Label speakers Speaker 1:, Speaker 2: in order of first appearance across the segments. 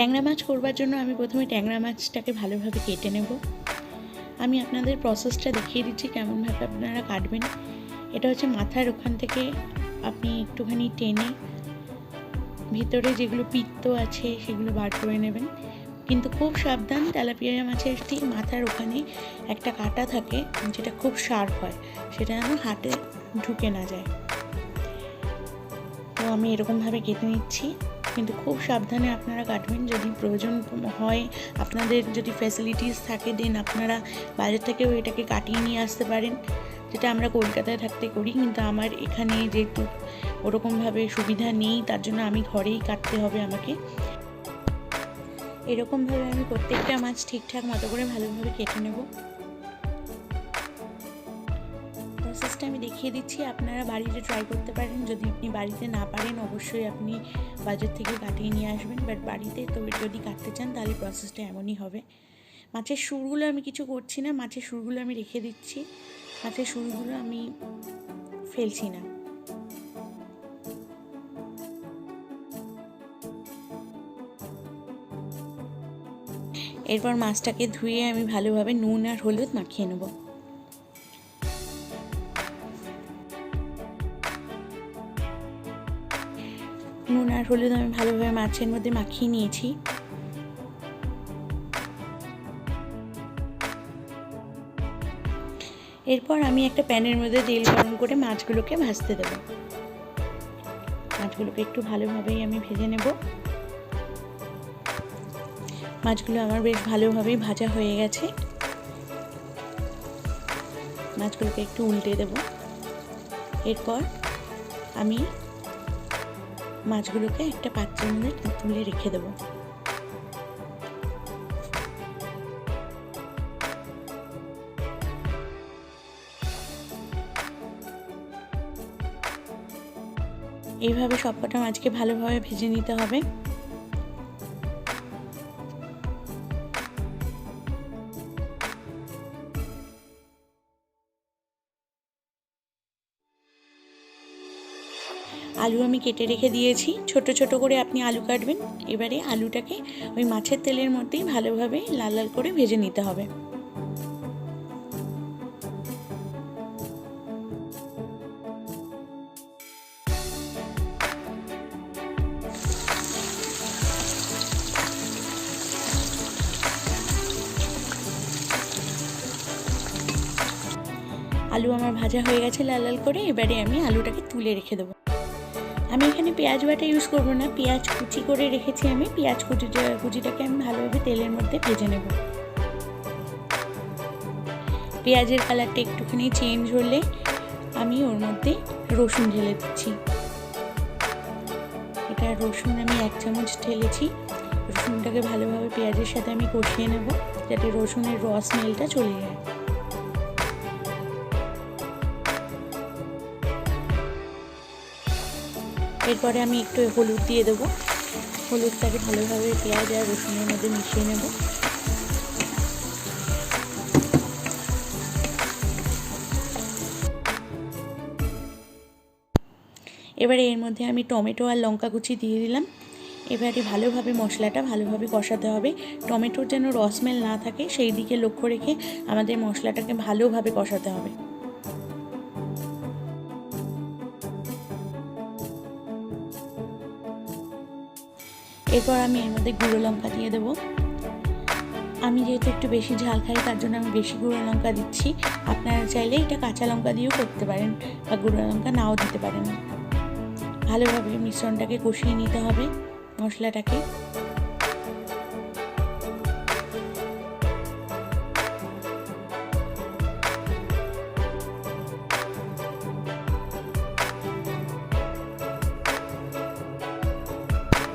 Speaker 1: ট্যাংরা মাছ করবার জন্য আমি প্রথমে ট্যাংরা মাছটাকে ভালোভাবে কেটে নেব। আমি আপনাদের প্রসেসটা দেখিয়ে দিচ্ছি কেমনভাবে আপনারা কাটবেন। এটা হচ্ছে মাথার ওখান থেকে আপনি একটুখানি টেনে ভিতরে যেগুলো পিত্ত আছে সেগুলো বার করে নেবেন। কিন্তু খুব সাবধান তেলাপিয়া মাছের ঠিক মাথার ওখানে একটা কাটা থাকে যেটা খুব শার্প হয়, সেটা যেন হাতে ঢুকে না যায়। তো আমি এরকমভাবে কেটে নিচ্ছি। কিন্তু খুব সাবধানে আপনারা কাটবেন। যদি প্রয়োজন হয়, আপনাদের যদি ফ্যাসিলিটিস থাকে দেন আপনারা বাইরে থেকেও এটাকে কাটিয়ে নিয়ে আসতে পারেন। যেটা আমরা কলকাতায় থাকতে করি, কিন্তু আমার এখানে যেহেতু ওরকমভাবে সুবিধা নেই, তার জন্য আমি ঘরেই কাটতে হবে আমাকে। এরকমভাবে আমি প্রত্যেকটা মাছ ঠিকঠাক মতো করে ভালোভাবে কেটে নেব। প্রসেসটা আমি দেখিয়ে দিচ্ছি। আপনারা বাড়িতে ট্রাই করতে পারেন। যদি আপনি বাড়িতে না পারেন, অবশ্যই আপনি বাজার থেকে কাটিয়ে নিয়ে আসবেন। বাট বাড়িতে তো যদি কাটতে চান, তাহলে প্রসেসটা এমনই হবে। মাছের সুরগুলো আমি কিছু করছি না। মাছের সুরগুলো আমি রেখে দিচ্ছি। মাছের সুরগুলো আমি ফেলছি না। এরপর মাছটাকে ধুয়ে আমি ভালোভাবে নুন আর হলুদ মাখিয়ে নেব। নুন আর হলুদ আমি ভালোভাবে মাছের মধ্যে মাখিয়ে নিয়েছি। এরপর আমি একটা প্যানের মধ্যে তেল গরম করে মাছগুলোকে ভাজতে দেবো। মাছগুলোকে একটু ভালোভাবেই আমি ভেজে নেব। মাছগুলো আমার বেশ ভালোভাবেই ভাজা হয়ে গেছে। মাছগুলোকে একটু উল্টে দেব। এরপর আমি মাছগুলোকে একটা পাত্রের মধ্যে তুলে রেখে দেবো। এইভাবে সবকটা মাছকে ভালোভাবে ভেজে নিতে হবে। আলু আমি কেটে রেখে দিয়েছি। ছোট ছোট করে আপনি আলু কাটবেন। এবারে আলুটাকে ওই মাছের তেলের মধ্যেই ভালোভাবে লাল লাল করে ভেজে নিতে হবে। আলু আমার ভাজা হয়ে গেছে লাল লাল করে। এবারে আমি আলুটাকে তুলে রেখে দেবো। আমি এখানে পেঁয়াজ বাটা ইউজ করব না। পেঁয়াজ কুচি করে রেখেছি আমি। পেঁয়াজ কুচিটা, কুচিটাকে আমি ভালোভাবে তেলের মধ্যে ভেজে নেব। পেঁয়াজের কালারটা একটুখানি চেঞ্জ হলে আমি ওর মধ্যে রসুন ঢেলে দিচ্ছি। এটা রসুন আমি এক চামচ ঢেলেছি। রসুনটাকে ভালোভাবে পেঁয়াজের সাথে আমি কষিয়ে নেব, যাতে রসুনের রস স্মেলটা চলে যায়। এরপরে আমি একটু হলুদ দিয়ে দেবো। হলুদটাকে ভালোভাবে পেঁয়াজ আর রসুনের মধ্যে মিশিয়ে নেব। এবারে এর মধ্যে আমি টমেটো আর লঙ্কা কুচি দিয়ে দিলাম। এবারে ভালোভাবে মশলাটা ভালোভাবে কষাতে হবে। টমেটোর যেন রসমেল না থাকে, সেই দিকে লক্ষ্য রেখে আমাদের মশলাটাকে ভালোভাবে কষাতে হবে। এরপর আমি এর মধ্যে গুঁড়ো লঙ্কা দিয়ে দেবো। আমি যেহেতু একটু বেশি ঝাল খাই, তার জন্য আমি বেশি গুঁড়ো লঙ্কা দিচ্ছি। আপনারা চাইলে এটা কাঁচা লঙ্কা দিয়েও করতে পারেন বা গুঁড়ো লঙ্কা নাও দিতে পারেন। ভালোভাবে মিশ্রণটাকে কষিয়ে নিতে হবে মশলাটাকে।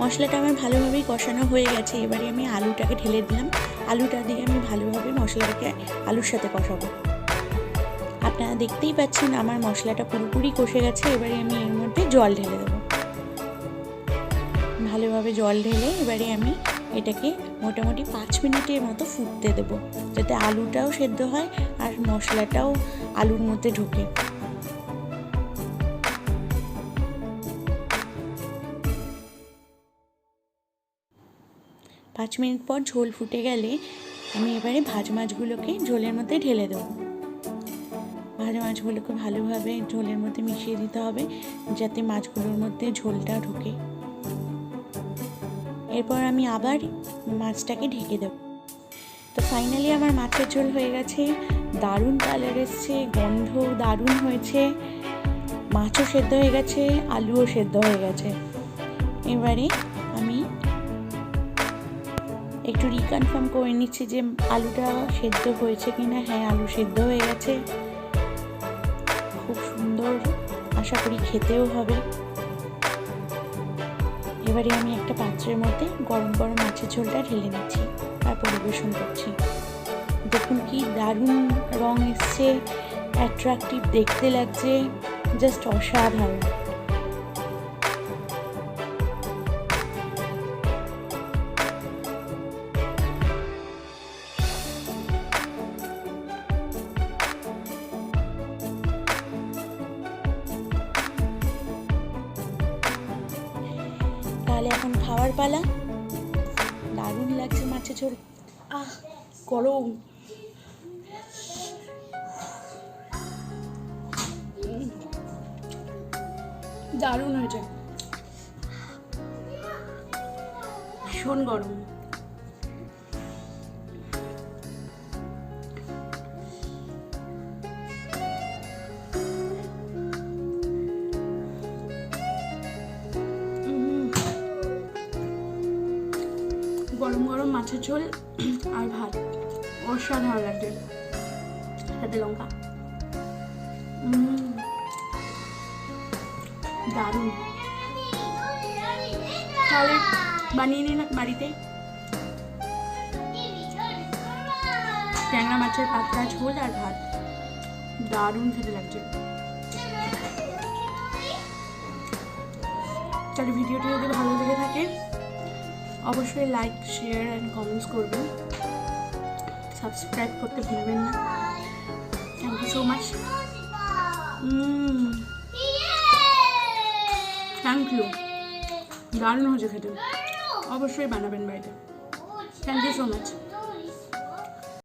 Speaker 1: মশলাটা আমার ভালোভাবেই কষানো হয়ে গেছে। এবারে আমি আলুটাকে ঢেলে দিলাম। আলুটা দিয়ে আমি ভালোভাবে মশলাটাকে আলুর সাথে কষাবো। আপনারা দেখতেই পাচ্ছেন আমার মশলাটা পুরোপুরি কষে গেছে। এবারে আমি এর মধ্যে জল ঢেলে দেবো। ভালোভাবে জল ঢেলে এবারে আমি এটাকে মোটামুটি পাঁচ মিনিটের মতো ফুটতে দেবো। যাতে আলুটাও সেদ্ধ হয় আর মশলাটাও আলুর মধ্যে ঢুকে। পাঁচ মিনিট পর ঝোল ফুটে গেলে আমি এবারে ভাজ মাছগুলোকে ঝোলের মধ্যে ঢেলে দেবো। ভাজা মাছগুলোকে ভালোভাবে ঝোলের মধ্যে মিশিয়ে দিতে হবে যাতে মাছগুলোর মধ্যে ঝোলটা ঢোকে। এরপর আমি আবার মাছটাকে ঢেকে দেবো। তো ফাইনালি আমার মাছের ঝোল হয়ে গেছে, দারুণ কালার এসছে গন্ধ দারুণ হয়েছে, মাছও সেদ্ধ হয়ে গেছে, আলুও সেদ্ধ হয়ে গেছে। এবারে একটু রিকনফার্ম করে নিচ্ছি যে আলুটা সেদ্ধ হয়েছে কিনা। হ্যাঁ আলু সেদ্ধ হয়ে গেছে। খুব সুন্দর, আশা করি খেতেও হবে। এবারে আমি একটা পাত্রের মধ্যে গরম গরম মাছের ঝোলটা ঢেলে নিচ্ছি আর পরিবেশন করছি। দেখুন কি দারুণ রং এসছে অ্যাট্রাকটিভ দেখতে লাগছে জাস্ট অসাধারণ। তাহলে এখন খাওয়ার পালা। দারুণ লাগছে মাছের ঝোল। আহ গরম। দারুণ হয়েছে। ভীষণ গরম। মাছের ঝোল আর ভাত। অসাধারণ লাগছে। সাথে লঙ্কা। দারুণ। তাহলে বানিয়ে নিন বাড়িতে। ট্যাংরা মাছের পাতলা ঝোল আর ভাত। দারুণ খেতে লাগছে। তাহলে ভিডিওটি যদি ভালো লেগে থাকে অবশ্যই লাইক শেয়ার অ্যান্ড কমেন্টস করবেন। সাবস্ক্রাইব করতে ভুলবেন না। Thank you so much thank you দারুণ হয়েছে খেতে। অবশ্যই বানাবেন বাড়িতে। Thank you so much